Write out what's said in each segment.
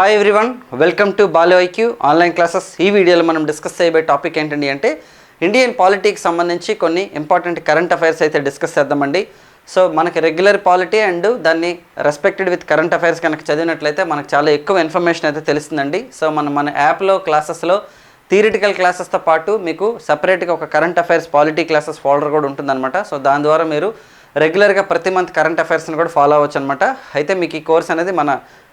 Hi everyone welcome to Balo IQ online classes ఈ వీడియోలో మనం డిస్కస్ చేయబోయే టాపిక్ ఏంటండి అంటే ఇండియన్ పాలిటిక్స్ సంబంధించి కొన్ని ఇంపార్టెంట్ కరెంట్ అఫైర్స్ అయితే డిస్కస్ చేద్దామండి. సో మనకి రెగ్యులర్ పాలిటీ అండ్ దాన్ని రెస్పెక్టెడ్ విత్ కరెంట్ అఫైర్స్ కనుక చదివినట్లయితే మనకు చాలా ఎక్కువ ఇన్ఫర్మేషన్ అయితే తెలుస్తుందండి. సో మనం మన యాప్లో క్లాసెస్లో థియరిటికల్ క్లాసెస్తో పాటు మీకు సపరేట్గా ఒక current affairs polity classes folder కూడా ఉంటుందన్నమాట. సో దాని ద్వారా మీరు రెగ్యులర్గా ప్రతి మంత్ కరెంట్ అఫైర్స్ని కూడా ఫాలో అవ్వచ్చు అనమాట అయితే మీకు ఈ కోర్స్ అనేది మన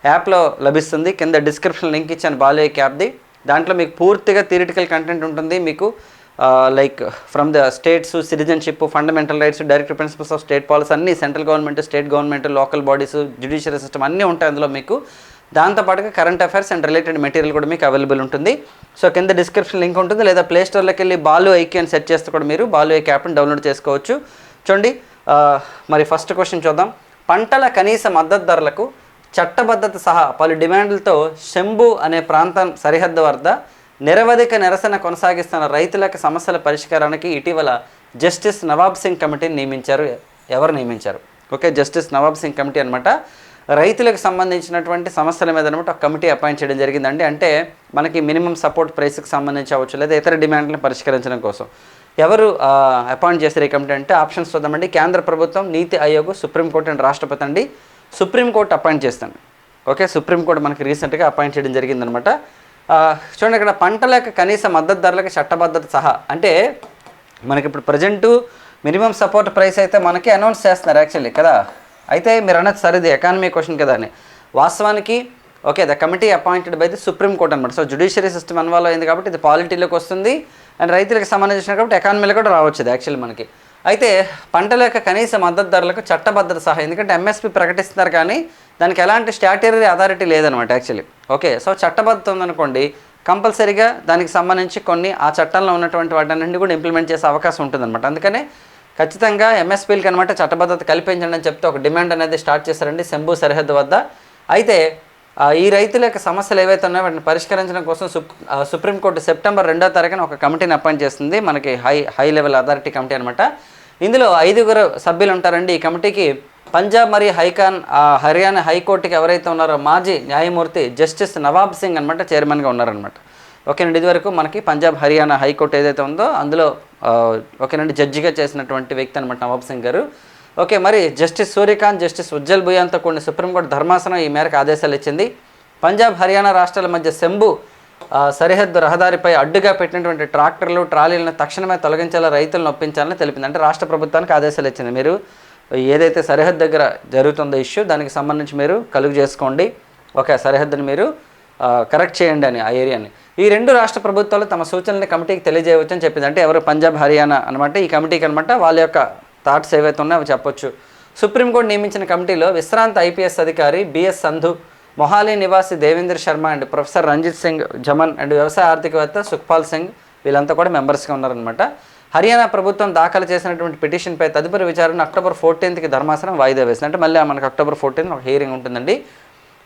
యాప్లో లభిస్తుంది. కింద డిస్క్రిప్షన్ లింక్ ఇచ్చాను బాలయ్య క్యాప్ది దాంట్లో మీకు పూర్తిగా థియరిటికల్ కంటెంట్ ఉంటుంది. మీకు like from the states citizenship fundamental rights direct principles of state policy అన్ని central government state government local bodies judiciary system అన్నీ ఉంటాయి అందులో మీకు. దాంతోపాటుగా current affairs and related material కూడా మీకు అవైలబుల్ ఉంటుంది. సో కింద డిస్క్రిప్షన్ లింక్ ఉంటుంది. లేదా ప్లేస్టోర్లోకి వెళ్ళి బాలు ఐక్యూ అని సెర్చ్ చేస్తే కూడా మీరు బాలు ఐక్యూ యాప్ని డౌన్లోడ్ చేసుకోవచ్చు. చూడండి మరి ఫస్ట్ క్వశ్చన్ చూద్దాం. పంటల కనీస మద్దతు ధరలకు చట్టబద్ధత సహా పలు డిమాండ్లతో శంభు అనే ప్రాంతం సరిహద్దు వద్ద నిరవధిక నిరసన కొనసాగిస్తున్న రైతులకు సమస్యల పరిష్కారానికి ఇటీవల జస్టిస్ నవాబ్ సింగ్ కమిటీని నియమించారు. ఎవరు నియమించారు? Okay justice Nawab Singh committee అనమాట రైతులకు సంబంధించినటువంటి సమస్యల మీద అనమాట ఒక కమిటీ అపాయింట్ చేయడం జరిగిందండి. అంటే మనకి మినిమం సపోర్ట్ ప్రైస్కి సంబంధించి అవ్వచ్చు లేదా ఇతర డిమాండ్లను పరిష్కరించడం కోసం. ఎవరు అపాయింట్ చేశారు ఈ కమిటీ అంటే ఆప్షన్స్ చూద్దామండి. కేంద్ర ప్రభుత్వం నీతి ఆయోగ్ సుప్రీంకోర్టు అండ్ రాష్ట్రపతి అండి. సుప్రీంకోర్టు అపాయింట్ చేస్తాను. ఓకే సుప్రీంకోర్టు మనకి రీసెంట్గా అపాయింట్ చేయడం జరిగిందనమాట చూడండి ఇక్కడ పంటల యొక్క కనీస మద్దతు ధరలకు చట్టబద్ధత సహా. అంటే మనకి ఇప్పుడు ప్రజెంటు మినిమం సపోర్ట్ ప్రైస్ అయితే మనకి అనౌన్స్ చేస్తున్నారు యాక్చువల్లీ కదా? అయితే మీరు అన్నది సరే ఇది ఎకానమీ క్వశ్చన్ కదా అని. వాస్తవానికి okay the committee appointed by the supreme court అనమాట సో జుడిషియరీ సిస్టమ్ ఇన్వాల్వ్ అయింది కాబట్టి ఇది పాలిటీలోకి వస్తుంది. అండ్ రైతులకు సంబంధించిన కాబట్టి ఎకానమీలో కూడా రావచ్చు ఇది యాక్చువల్లీ మనకి. అయితే పంటల యొక్క కనీస మద్దతు ధరలకు చట్టబద్ధత సహా ఎందుకంటే ఎంఎస్పి ప్రకటిస్తున్నారు కానీ దానికి ఎలాంటి స్టాట్యూరీ అథారిటీ లేదనమాట యాక్చువల్లీ. ఓకే సో చట్టబద్ధత ఉందనుకోండి కంపల్సరీగా దానికి సంబంధించి కొన్ని ఆ చట్టంలో ఉన్నటువంటి వాటన్నింటినీ కూడా ఇంప్లిమెంట్ చేసే అవకాశం ఉంటుందన్నమాట. అందుకనే ఖచ్చితంగా ఎంఎస్పీలకి అనమాట చట్టబద్ధత కల్పించండి అని చెప్తే ఒక డిమాండ్ అనేది స్టార్ట్ చేశారండి శంభు సరిహద్దు వద్ద. అయితే ఈ రైతుల యొక్క సమస్యలు ఏవైతే ఉన్నాయో వాటిని పరిష్కరించడం కోసం సుప్ సుప్రీంకోర్టు సెప్టెంబర్ రెండో తారీఖున ఒక కమిటీని అపాయింట్ చేస్తుంది. మనకి high high level authority committee అనమాట ఇందులో ఐదుగురు సభ్యులు ఉంటారండి. ఈ కమిటీకి పంజాబ్ మరియు హైకాన్ హర్యానా హైకోర్టుకి ఎవరైతే ఉన్నారో మాజీ న్యాయమూర్తి జస్టిస్ నవాబ్ సింగ్ అనమాట చైర్మన్గా ఉన్నారనమాట ఓకేనండి ఇదివరకు మనకి పంజాబ్ హర్యానా హైకోర్టు ఏదైతే ఉందో అందులో ఓకేనండి జడ్జిగా చేసినటువంటి వ్యక్తి అనమాట నవాబ్ సింగ్ గారు. ఓకే మరి జస్టిస్ సూర్యకాంత్ జస్టిస్ ఉజ్జల్ భుయాన్తో కూడిన సుప్రీంకోర్టు ధర్మాసనం ఈ మేరకు ఆదేశాలు ఇచ్చింది. పంజాబ్ హర్యానా రాష్ట్రాల మధ్య శంభు సరిహద్దు రహదారిపై అడ్డుగా పెట్టినటువంటి ట్రాక్టర్లు ట్రాలీలను తక్షణమే తొలగించేలా రైతులను ఒప్పించాలని తెలిపింది. అంటే రాష్ట్ర ప్రభుత్వానికి ఆదేశాలు ఇచ్చింది. మీరు ఏదైతే సరిహద్దు దగ్గర జరుగుతుందో ఇష్యూ దానికి సంబంధించి మీరు కలుగు చేసుకోండి. ఒక సరిహద్దుని మీరు కరెక్ట్ చేయండి అని ఆ ఏరియాని. ఈ రెండు రాష్ట్ర ప్రభుత్వాలు తమ సూచనల్ని కమిటీకి తెలియజేయవచ్చని చెప్పింది. అంటే ఎవరు పంజాబ్ హర్యానా అనమాట ఈ కమిటీకి అనమాట వాళ్ళ యొక్క థాట్స్ ఏవైతే ఉన్నాయో అవి చెప్పొచ్చు. సుప్రీంకోర్టు నియమించిన కమిటీలో విశ్రాంత ఐపీఎస్ అధికారి బిఎస్ సంధు మొహాలీ నివాసి Devinder Sharma and professor Ranjit Singh Ghuman and వ్యవసాయ ఆర్థికవేత్త సుఖ్పాల్ సింగ్ వీళ్ళంతా కూడా మెంబర్స్గా ఉన్నారనమాట హర్యానా ప్రభుత్వం దాఖలు చేసినటువంటి పిటిషన్పై తదుపరి విచారణ అక్టోబర్ ఫోర్టీన్త్కి ధర్మాసనం వాయిదా వేసింది అంటే మళ్ళీ మనకు అక్టోబర్ ఫోర్టీన్త్ ఒక హియరింగ్ ఉంటుందండి.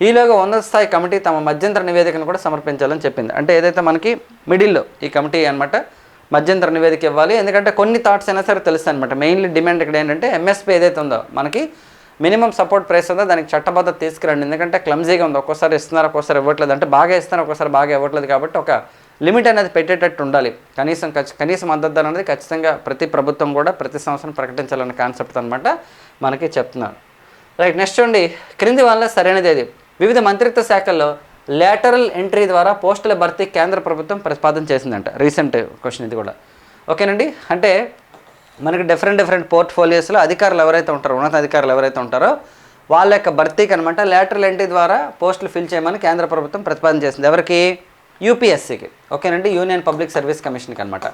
ఈలోగా ఉన్నత స్థాయి కమిటీ తమ మధ్యంతర నివేదికను కూడా సమర్పించాలని చెప్పింది. అంటే ఏదైతే మనకి మిడిల్లో ఈ కమిటీ అనమాట మధ్యంతర నివేదిక ఇవ్వాలి. ఎందుకంటే కొన్ని థాట్స్ అయినా సరే తెలుసు అనమాట మెయిన్లీ డిమాండ్ ఇక్కడ ఏంటంటే ఎంఎస్పీ ఏదైతే ఉందో మనకి మినిమం సపోర్ట్ ప్రైస్ ఉందో దానికి చట్టబద్ధత తీసుకురండి. ఎందుకంటే క్లమ్జీగా ఉంది. ఒక్కోసారి ఇస్తున్నారు ఒక్కోసారి ఇవ్వట్లేదు. అంటే బాగా ఇస్తున్నారు ఒక్కోసారి బాగా ఇవ్వట్లేదు కాబట్టి ఒక లిమిట్ అనేది పెట్టేటట్టు ఉండాలి. కనీసం ఖచ్చి- కనీస మద్దతు ధర అనేది ఖచ్చితంగా ప్రతి ప్రభుత్వం కూడా ప్రతి సంవత్సరం ప్రకటించాలనే కాన్సెప్ట్ అనమాట మనకి చెప్తున్నారు. రైట్ నెక్స్ట్ చూడండి. క్రింది వల్ల సరైనది ఏది? వివిధ మంత్రిత్వ శాఖల్లో లేటరల్ ఎంట్రీ ద్వారా పోస్టుల భర్తీ కేంద్ర ప్రభుత్వం ప్రతిపాదన చేసిందంట. రీసెంట్ క్వశ్చన్ ఇది కూడా. ఓకేనండి? అంటే మనకి డిఫరెంట్ డిఫరెంట్ పోర్ట్ఫోలియోస్లో అధికారులు ఎవరైతే ఉంటారో ఉన్నత అధికారులు ఎవరైతే ఉంటారో వాళ్ళ యొక్క భర్తీకి అనమాట లేటరల్ ఎంట్రీ ద్వారా పోస్టులు ఫిల్ చేయమని కేంద్ర ప్రభుత్వం ప్రతిపాదన చేసింది. ఎవరికి? యూపీఎస్సీకి ఓకేనండి? యూనియన్ పబ్లిక్ సర్వీస్ కమిషన్కి అనమాట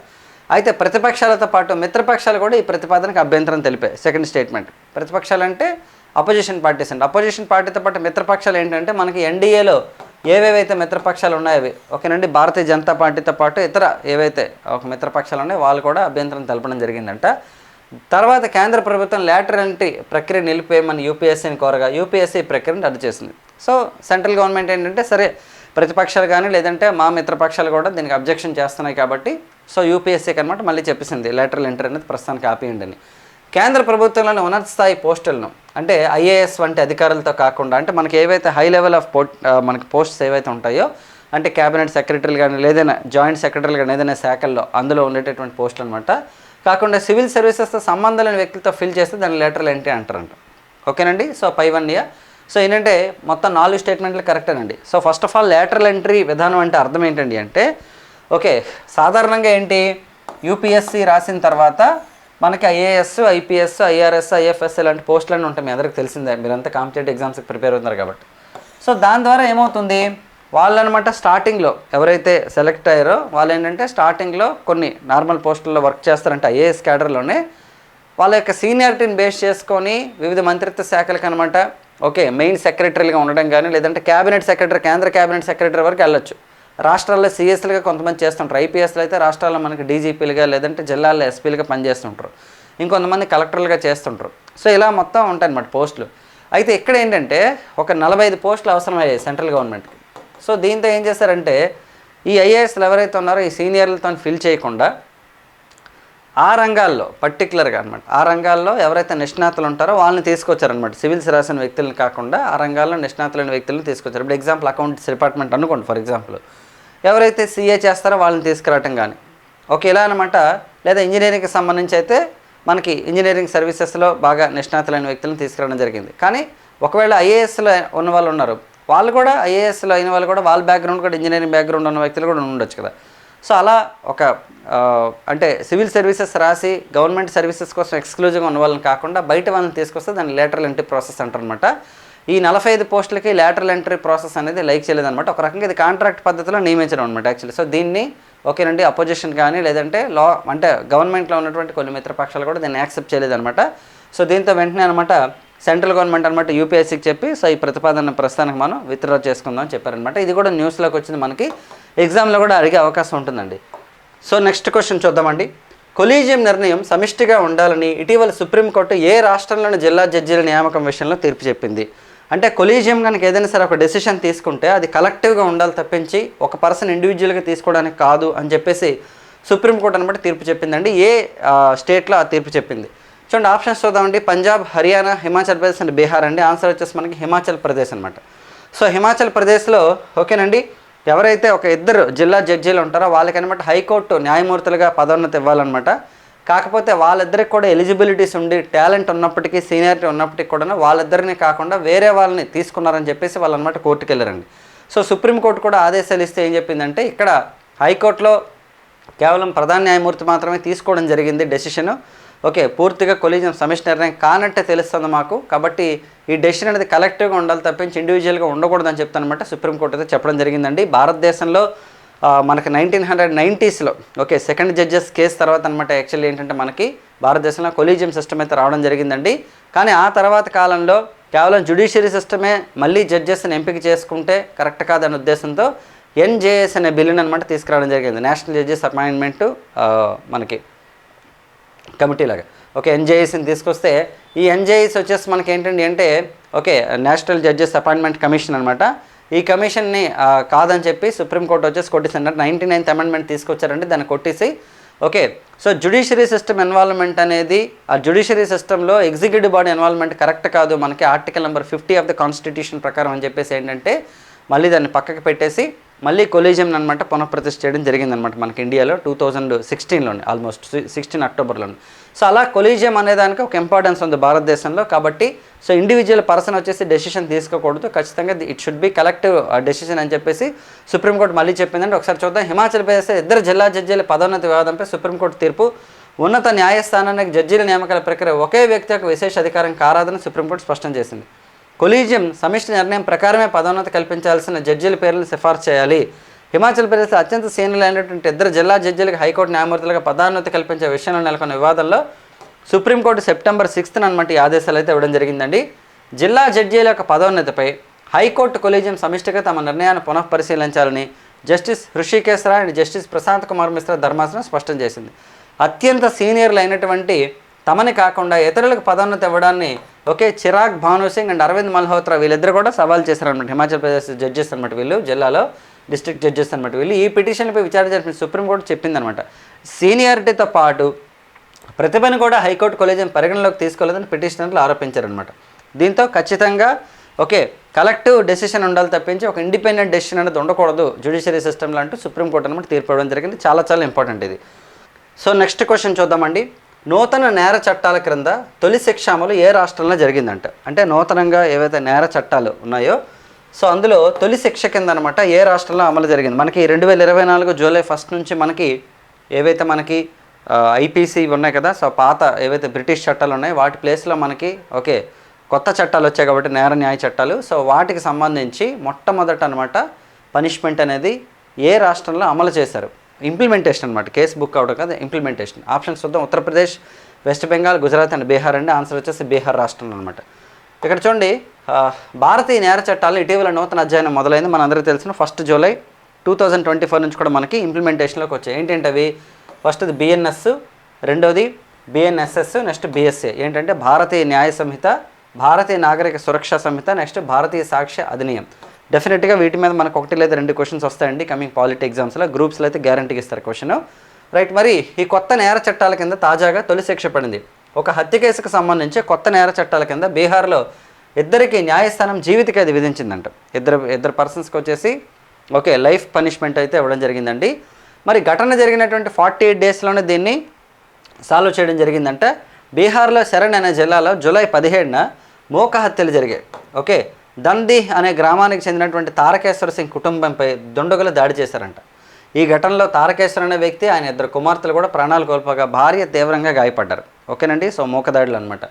అయితే ప్రతిపక్షాలతో పాటు మిత్రపక్షాలు కూడా ఈ ప్రతిపాదనకు అభ్యంతరం తెలిపాయి. సెకండ్ స్టేట్మెంట్ ప్రతిపక్షాలు అంటే అపోజిషన్ పార్టీస్ అండి అపోజిషన్ పార్టీతో పాటు మిత్రపక్షాలు ఏంటంటే మనకి ఎన్డీఏలో ఏవేవైతే మిత్రపక్షాలు ఉన్నాయో అవి ఓకేనండి భారతీయ జనతా పార్టీతో పాటు ఇతర ఏవైతే ఒక మిత్రపక్షాలు ఉన్నాయో వాళ్ళు కూడా అభ్యంతరం తెలపడం జరిగిందంట. తర్వాత కేంద్ర ప్రభుత్వం లేటర్ ఎంట్రీ ప్రక్రియ నిలిపేయమని యూపీఎస్సీని కోరగా యూపీఎస్సీ ప్రక్రియను రద్దు చేసింది. సో సెంట్రల్ గవర్నమెంట్ ఏంటంటే సరే ప్రతిపక్షాలు కానీ లేదంటే మా మిత్రపక్షాలు కూడా దీనికి అబ్జెక్షన్ చేస్తున్నాయి కాబట్టి సో యూపీఎస్సీకి అనమాట మళ్ళీ చెప్పేసింది లేటరల్ ఎంటర్ అనేది ప్రస్తుతానికి ఆపేయండి అని. కేంద్ర ప్రభుత్వంలోని ఉన్నత స్థాయి పోస్టులను అంటే ఐఏఎస్ వంటి అధికారులతో కాకుండా అంటే మనకి ఏవైతే హై లెవెల్ ఆఫ్ పో మనకి పోస్ట్స్ ఏవైతే ఉంటాయో అంటే క్యాబినెట్ సెక్రటరీలు కానీ లేదైనా జాయింట్ సెక్రటరీలు కానీ ఏదైనా శాఖల్లో అందులో ఉండేటటువంటి పోస్టులు అనమాట కాకుండా సివిల్ సర్వీసెస్తో సంబంధం లేని వ్యక్తులతో ఫిల్ చేస్తే దాన్ని లెటర్లు ఎంట్రీ అంటారంట. ఓకేనండి? సో పై వన్ ఇయర్. సో ఏంటంటే మొత్తం నాలుగు స్టేట్మెంట్లు కరెక్టేనండి. So first of all lateral entry విధానం అంటే అర్థం ఏంటండి అంటే ఓకే సాధారణంగా ఏంటి? యూపీఎస్సి రాసిన తర్వాత మనకి ఐఏఎస్ ఐపీఎస్ ఐఆర్ఎస్ ఐఎఫ్ఎస్ ఇలాంటి పోస్టులన్నీ ఉంటాయి. మీ అందరికి తెలిసిందే. మీరంతా కాంపిటేటివ్ ఎగ్జామ్స్కి ప్రిపేర్ అవుతున్నారు కాబట్టి. సో దాని ద్వారా ఏమవుతుంది? వాళ్ళు అనమాట స్టార్టింగ్లో ఎవరైతే సెలెక్ట్ అయ్యారో వాళ్ళు ఏంటంటే స్టార్టింగ్లో కొన్ని నార్మల్ పోస్టుల్లో వర్క్ చేస్తారంటే ఐఏఎస్ క్యాడర్లోనే. వాళ్ళ యొక్క సీనియారిటీని బేస్ చేసుకొని వివిధ మంత్రిత్వ శాఖలకు అనమాట ఓకే మెయిన్ సెక్రటరీలుగా ఉండడం కానీ లేదంటే క్యాబినెట్ సెక్రటరీ కేంద్ర క్యాబినెట్ సెక్రటరీ వరకు వెళ్ళొచ్చు. రాష్ట్రాల్లో సీఎస్లుగా కొంతమంది చేస్తుంటారు. ఐపీఎస్లు అయితే రాష్ట్రాల్లో మనకి డీజీపీలుగా లేదంటే జిల్లాల్లో ఎస్పీలుగా పనిచేస్తుంటారు. ఇంకొంతమంది కలెక్టర్లుగా చేస్తుంటారు. సో ఇలా మొత్తం ఉంటాయి అన్నమాట పోస్టులు. అయితే ఇక్కడ ఏంటంటే ఒక నలభై ఐదు పోస్టులు అవసరమయ్యాయి సెంట్రల్ గవర్నమెంట్కి. సో దీంతో ఏం చేశారంటే ఈ ఐఏఎస్లు ఎవరైతే ఉన్నారో ఈ సీనియర్లతో ఫిల్ చేయకుండా ఆ రంగాల్లో పర్టికులర్గా అనమాట ఆ రంగాల్లో ఎవరైతే నిష్ణాతులు ఉంటారో వాళ్ళని తీసుకొచ్చారనమాట సివిల్స్ రాసిన వ్యక్తులను కాకుండా ఆ రంగాల్లో నిష్ణాతులైన వ్యక్తులను తీసుకొచ్చారు. ఇప్పుడు ఎగ్జాంపుల్ అకౌంట్స్ డిపార్ట్మెంట్ అనుకోండి ఫర్ ఎగ్జాంపుల్. ఎవరైతే సీఏ చేస్తారో వాళ్ళని తీసుకురావటం కానీ. ఓకే ఇలా అనమాట లేదా ఇంజనీరింగ్కి సంబంధించి అయితే మనకి ఇంజనీరింగ్ సర్వీసెస్లో బాగా నిష్ణాతులైన వ్యక్తులను తీసుకురావడం జరిగింది. కానీ ఒకవేళ ఐఏఎస్లో ఉన్న వాళ్ళు ఉన్నారు వాళ్ళు కూడా ఐఏఎస్లో అయిన వాళ్ళు కూడా వాళ్ళ బ్యాక్గ్రౌండ్ కూడా ఇంజనీరింగ్ బ్యాక్గ్రౌండ్ ఉన్న వ్యక్తులు కూడా ఉండొచ్చు కదా. సో అలా ఒక అంటే సివిల్ సర్వీసెస్ రాసి గవర్నమెంట్ సర్వీసెస్ కోసం ఎక్స్క్లూజివ్గా ఉన్న వాళ్ళని కాకుండా బయట వాళ్ళని తీసుకొస్తే దాన్ని లేటరల్ ఎంట్రీ ప్రాసెస్ అంటారనమాట ఈ నలభై ఐదు పోస్టులకి లేటరల్ ఎంట్రీ ప్రాసెస్ అనేది లైక్ చేయలేదన్నమాట. ఒక రకంగా ఇది కాంట్రాక్ట్ పద్ధతిలో నియమించడం అనమాట యాక్చువల్లీ సో దీన్ని ఓకేనండి అపోజిషన్ కానీ లేదంటే లా అంటే గవర్నమెంట్లో ఉన్నటువంటి కొన్ని మిత్రపక్షాలు కూడా దీన్ని యాక్సెప్ట్ చేయలేదన్నమాట. సో దీంతో వెంటనే అనమాట సెంట్రల్ గవర్నమెంట్ అనమాట యూపీఎస్సీకి చెప్పి సో ఈ ప్రతిపాదన ప్రస్తుతానికి మనం విత్డ్రా చేసుకుందాం అని చెప్పారనమాట ఇది కూడా న్యూస్లోకి వచ్చింది మనకి ఎగ్జామ్లో కూడా అడిగే అవకాశం ఉంటుందండి. సో నెక్స్ట్ క్వశ్చన్ చూద్దామండి. కొలీజియం నిర్ణయం సమిష్టిగా ఉండాలని ఇటీవల సుప్రీంకోర్టు ఏ రాష్ట్రంలోని జిల్లా జడ్జీల నియామకం విషయంలో తీర్పు చెప్పింది? అంటే కొలీజియం కనుక ఏదైనా సరే ఒక డెసిషన్ తీసుకుంటే అది కలెక్టివ్గా ఉండాలి తప్పించి ఒక పర్సన్ ఇండివిజువల్గా తీసుకోవడానికి కాదు అని చెప్పేసి సుప్రీంకోర్టు అనమాట తీర్పు చెప్పిందండి. ఏ స్టేట్లో ఆ తీర్పు చెప్పింది. చూడండి ఆప్షన్స్ చూద్దామండి. పంజాబ్ హర్యానా హిమాచల్ ప్రదేశ్ అండ్ బీహార్ అండి. ఆన్సర్ వచ్చేసి మనకి హిమాచల్ ప్రదేశ్ అనమాట సో హిమాచల్ ప్రదేశ్లో ఓకేనండి. ఎవరైతే ఒక ఇద్దరు జిల్లా జడ్జీలు ఉంటారో వాళ్ళకి అనమాట హైకోర్టు న్యాయమూర్తులుగా పదోన్నతి ఇవ్వాలన్నమాట. కాకపోతే వాళ్ళిద్దరికి కూడా ఎలిజిబిలిటీస్ ఉండి టాలెంట్ ఉన్నప్పటికీ సీనియారిటీ ఉన్నప్పటికీ కూడా వాళ్ళిద్దరిని కాకుండా వేరే వాళ్ళని తీసుకున్నారని చెప్పేసి వాళ్ళు అనమాట కోర్టుకు వెళ్ళారండి. సో సుప్రీంకోర్టు కూడా ఆదేశాలు ఇస్తే ఏం చెప్పిందంటే ఇక్కడ హైకోర్టులో కేవలం ప్రధాన న్యాయమూర్తి మాత్రమే తీసుకోవడం జరిగింది డెసిషన్. ఓకే పూర్తిగా కొలీజం సమిష్టి నిర్ణయం కానట్టే తెలుస్తుంది మాకు. కాబట్టి ఈ డెసిషన్ అనేది కలెక్టివ్గా ఉండాలి తప్పించి ఇండివిజువల్గా ఉండకూడదని చెప్తానమాట సుప్రీంకోర్టు అయితే చెప్పడం జరిగిందండి. భారతదేశంలో మనకి నైన్టీన్ హండ్రెడ్ నైంటీస్లో ఓకే సెకండ్ జడ్జెస్ కేసు తర్వాత అనమాట యాక్చువల్లీ ఏంటంటే మనకి భారతదేశంలో కొలీజియం సిస్టమ్ అయితే రావడం జరిగిందండి. కానీ ఆ తర్వాత కాలంలో కేవలం జుడిషియరీ సిస్టమే మళ్ళీ జడ్జెస్ని ఎంపిక చేసుకుంటే కరెక్ట్ కాదనే ఉద్దేశంతో ఎన్జేఎస్ అనే బిల్లుని అనమాట తీసుకురావడం జరిగింది. నేషనల్ జడ్జెస్ అపాయింట్మెంట్ మనకి కమిటీ లాగా. ఓకే ఎన్జేఎస్ని తీసుకొస్తే ఈ ఎన్జేఎస్ వచ్చేసి మనకి ఏంటండి అంటే okay national judges appointment commission అనమాట ఈ కమిషన్ని కాదని చెప్పి సుప్రీంకోర్టు వచ్చేసి కొట్టేసిందంటే నైంటీ నైన్త్ అమెండ్మెంట్ తీసుకొచ్చారంటే దాన్ని కొట్టేసి okay. So judiciary system involvement అనేది ఆ జుడిషియరీ సిస్టంలో ఎగ్జిక్యూటివ్ బాడీ ఇన్వాల్వ్మెంట్ కరెక్ట్ కాదు. మనకి article number fifty of the constitution ప్రకారం అని చెప్పేసి ఏంటంటే మళ్ళీ దాన్ని పక్కకి పెట్టేసి మళ్ళీ కొలీజియం అనమాట పునఃప్రతిష్ఠ చేయడం జరిగిందనమాట మనకి ఇండియాలో టూ థౌజండ్ సిక్స్టీన్లోనే ఆల్మోస్ట్ సిక్స్టీన్ అక్టోబర్లోనే సో అలా కొలీజియం అనేదానికి ఒక ఇంపార్టెన్స్ ఉంది భారతదేశంలో. కాబట్టి సో ఇండివిజువల్ పర్సన్ వచ్చేసి డెసిషన్ తీసుకోకూడదు. ఖచ్చితంగా it should be collective decision అని చెప్పేసి సుప్రీంకోర్టు మళ్ళీ చెప్పిందంటే ఒకసారి చూద్దాం. హిమాచల్ ప్రదేశ్ ఇద్దరు జిల్లా జడ్జీల పదోన్నతి వివాదంపై సుప్రీంకోర్టు తీర్పు. ఉన్నత న్యాయస్థానానికి జడ్జీల నియామకాల ప్రక్రియ ఒకే వ్యక్తి యొక్క విశేష అధికారం కారాదని సుప్రీంకోర్టు స్పష్టం చేసింది. కొలీజియం సమిష్టి నిర్ణయం ప్రకారమే పదోన్నతి కల్పించాల్సిన జడ్జీల పేర్లను సిఫార్సు చేయాలి. హిమాచల్ ప్రదేశ్ అత్యంత సీనియర్ అయినటువంటి ఇద్దరు జిల్లా జడ్జీలకు హైకోర్టు న్యాయమూర్తులుగా పదోన్నతి కల్పించే విషయంలో నెలకొన్న వివాదంలో సుప్రీంకోర్టు సెప్టెంబర్ సిక్స్త్ అనమాట ఈ ఆదేశాలు అయితే ఇవ్వడం జరిగిందండి. జిల్లా జడ్జీల యొక్క పదోన్నతిపై హైకోర్టు కొలీజియం సమిష్టిగా తమ నిర్ణయాన్ని పునఃపరిశీలించాలని justice Hrishikesh and justice Prashant Kumar Mishra ధర్మాసనం స్పష్టం చేసింది. అత్యంత సీనియర్లు అయినటువంటి తమని కాకుండా ఇతరులకు పదోన్నతి ఇవ్వడాన్ని ఒకే చిరాగ్ భాను సింగ్ అండ్ అరవింద్ మల్హోత్రా వీళ్ళిద్దరు కూడా సవాల్ చేశారనమాట హిమాచల్ ప్రదేశ్ జడ్జెస్ అనమాట వీళ్ళు జిల్లాలో. డిస్ట్రిక్ట్ జడ్జెస్ అనమాట వీళ్ళు ఈ పిటిషన్పై విచారణ జరిపిన సుప్రీంకోర్టు చెప్పిందనమాట సీనియారిటీతో పాటు ప్రతిభను కూడా హైకోర్టు కొలేజియం పరిగణలోకి తీసుకోలేదని పిటిషనర్లు ఆరోపించారనమాట దీంతో ఖచ్చితంగా ఓకే కలెక్టివ్ డెసిషన్ ఉండాలి తప్పించి ఒక ఇండిపెండెంట్ డెసిషన్ అనేది ఉండకూడదు జ్యుడిషియరీ సిస్టమ్లో అంటూ సుప్రీంకోర్టు అనమాట తీర్పు ఇవ్వడం జరిగింది. చాలా చాలా ఇంపార్టెంట్ ఇది. సో నెక్స్ట్ క్వశ్చన్ చూద్దామండి. నూతన నేర చట్టాల క్రింద తొలి శిక్ష అమలు ఏ రాష్ట్రంలో జరిగిందంట? అంటే నూతనంగా ఏవైతే నేర చట్టాలు ఉన్నాయో సో అందులో తొలి శిక్ష కింద అనమాట ఏ రాష్ట్రంలో అమలు జరిగింది. మనకి రెండు వేల ఇరవై నాలుగు జూలై ఫస్ట్ నుంచి మనకి ఏవైతే మనకి ఐపీసీ ఉన్నాయి కదా సో పాత ఏవైతే బ్రిటిష్ చట్టాలు ఉన్నాయో వాటి ప్లేస్లో మనకి ఓకే కొత్త చట్టాలు వచ్చాయి కాబట్టి నేర న్యాయ చట్టాలు. సో వాటికి సంబంధించి మొట్టమొదట అనమాట పనిష్మెంట్ అనేది ఏ రాష్ట్రంలో అమలు చేశారు? ఇంప్లిమెంటేషన్ అనమాట. కేసు బుక్ అవడం కదా ఇంప్లిమెంటేషన్. ఆప్షన్స్ చూద్దాం. ఉత్తరప్రదేశ్ వెస్ట్ బెంగాల్ గుజరాత్ అండ్ బీహార్ అండి. ఆన్సర్ వచ్చేసి బీహార్ రాష్ట్రంలో అనమాట. ఇక్కడ చూడండి భారతీయ నేర చట్టాలు ఇటీవల నూతన అధ్యయనం మొదలైంది. మనందరికీ తెలిసిన first July two thousand twenty four నుంచి కూడా మనకి ఇంప్లిమెంటేషన్లోకి వచ్చాయి. ఏంటంటే అవి ఫస్ట్ది బిఎన్ఎస్ రెండోది బిఎన్ఎస్ఎస్ నెక్స్ట్ బిఎస్ఏ ఏంటంటే భారతీయ న్యాయ సంహిత భారతీయ నాగరిక సురక్షా సంహిత నెక్స్ట్ భారతీయ సాక్ష్య అధినియం. డెఫినెట్గా వీటి మీద మనకు ఒకటి లేదా రెండు క్వశ్చన్స్ వస్తాయండి కమింగ్ పాలిటీ ఎగ్జామ్స్లో గ్రూప్స్లో అయితే గ్యారంటీకి ఇస్తారు క్వశ్చన్ రైట్ మరి ఈ కొత్త నేర చట్టాల కింద తాజాగా తొలి శిక్ష పడింది. ఒక హత్య కేసుకు సంబంధించి కొత్త నేర చట్టాల కింద బీహార్లో ఇద్దరికి న్యాయస్థానం జీవిత ఖైదు విధించిందంట. ఇద్దరు ఇద్దరు పర్సన్స్కి వచ్చేసి ఓకే లైఫ్ పనిష్మెంట్ అయితే ఇవ్వడం జరిగిందండి. మరి ఘటన జరిగినటువంటి ఫార్టీ ఎయిట్ డేస్లోనే దీన్ని సాల్వ్ చేయడం జరిగిందంట. బీహార్లో శరణ్ అనే జిల్లాలో జూలై పదిహేడున మోక హత్యలు జరిగాయి. ఓకే దంది అనే గ్రామానికి చెందినటువంటి తారకేశ్వర సింగ్ కుటుంబంపై దుండగులు దాడి చేశారంట. ఈ ఘటనలో తారకేశ్వర్ అనే వ్యక్తి ఆయన ఇద్దరు కుమార్తెలు కూడా ప్రాణాలు కోల్పోగా భార్య తీవ్రంగా గాయపడ్డారు. ఓకేనండి? సో మూకదాడులు అనమాట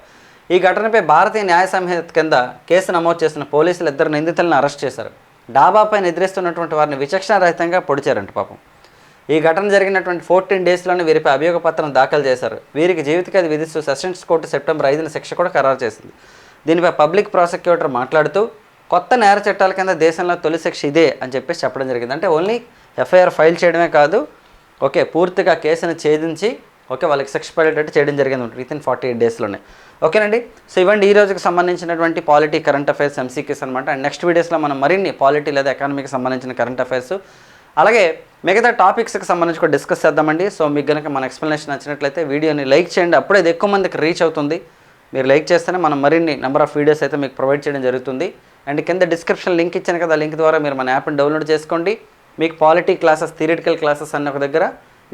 ఈ ఘటనపై భారతీయ న్యాయ సంహిత కింద కేసు నమోదు చేసిన పోలీసులు ఇద్దరు నిందితులను అరెస్ట్ చేశారు. డాబాపై నిద్రిస్తున్నటువంటి వారిని విచక్షణారహితంగా పొడిచారంట పాపం. ఈ ఘటన జరిగినటువంటి ఫోర్టీన్ డేస్లోనే వీరిపై అభియోగ పత్రం దాఖలు చేశారు. వీరికి జీవితఖైదు విధిస్తూ సెషన్స్ కోర్టు సెప్టెంబర్ ఐదున శిక్ష కూడా ఖరారు చేసింది. దీనిపై పబ్లిక్ ప్రాసిక్యూటర్ మాట్లాడుతూ కొత్త నేర చట్టాల కింద దేశంలో తొలి శిక్ష ఇదే అని చెప్పేసి చెప్పడం జరిగింది. అంటే ఓన్లీ ఎఫ్ఐఆర్ ఫైల్ చేయడమే కాదు ఓకే పూర్తిగా కేసును ఛేదించి ఓకే వాళ్ళకి సెక్స్ పైలట్ అంటే చేయడం జరిగింది విత్ ఇన్ ఫార్టీ ఎయిట్ డేస్లోనే ఓకేనండి? సో ఇవ్వండి ఈ రోజుకి సంబంధించినటువంటి పాలిటీ కరెంట్ అఫైర్స్ ఎంసీక్యూస్ అనమాట అండ్ నెక్స్ట్ వీడియోస్లో మనం మరిన్ని పాలిటీ లేదా ఎకానమీకి సంబంధించిన కరెంట్ అఫైర్స్ అలాగే మిగతా టాపిక్స్కి సంబంధించి కూడా డిస్కస్ చేద్దామండి. సో మీకు కనుక మన ఎక్స్ప్లెనేషన్ నచ్చినట్లయితే వీడియోని లైక్ చేయండి. అప్పుడే ఇది ఎక్కువ మందికి రీచ్ అవుతుంది. మీరు లైక్ చేస్తేనే మనం మరిన్ని నెంబర్ ఆఫ్ వీడియోస్ అయితే మీకు ప్రొవైడ్ చేయడం జరుగుతుంది. అండ్ కింద డిస్క్రిప్షన్ లింక్ ఇచ్చాను కదా లింక్ ద్వారా మీరు మన యాప్ని డౌన్లోడ్ చేసుకోండి. మీకు పాలిటీ క్లాసెస్ థియరిటికల్ క్లాసెస్ అన్న ఒక దగ్గర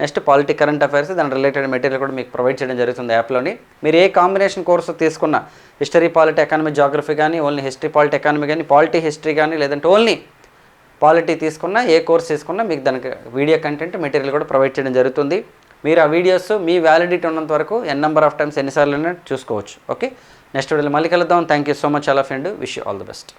నెక్స్ట్ పాలిటీ కరెంట్ అఫైర్స్ దాని రిలేటెడ్ మెటీరియల్ కూడా మీకు ప్రొవైడ్ చేయడం జరుగుతుంది యాప్లోని. మీరు ఏ కాంబినేషన్ కోర్సు తీసుకున్న హిస్టరీ పాలిటీ ఎకానమీ జాగ్రఫీ కానీ ఓన్లీ హిస్టరీ పాలిటీ ఎకానమీ కానీ పాలిటీ హిస్టరీ కానీ లేదంటే ఓన్లీ పాలిటీ తీసుకున్నా ఏ కోర్స్ తీసుకున్నా మీకు దానికి వీడియో కంటెంట్ మెటీరియల్ కూడా ప్రొవైడ్ చేయడం జరుగుతుంది. మీరు ఆ వీడియోస్ మీ వ్యాలిడిటీ ఉన్నంత వరకు ఎన్ నెంబర్ ఆఫ్ టైమ్స్ ఎన్నిసార్లు చూసుకోవచ్చు. ఓకే? నెక్స్ట్ వీడియోలో మళ్ళీ కలుద్దాం. Thank you so much all of and wish you all the best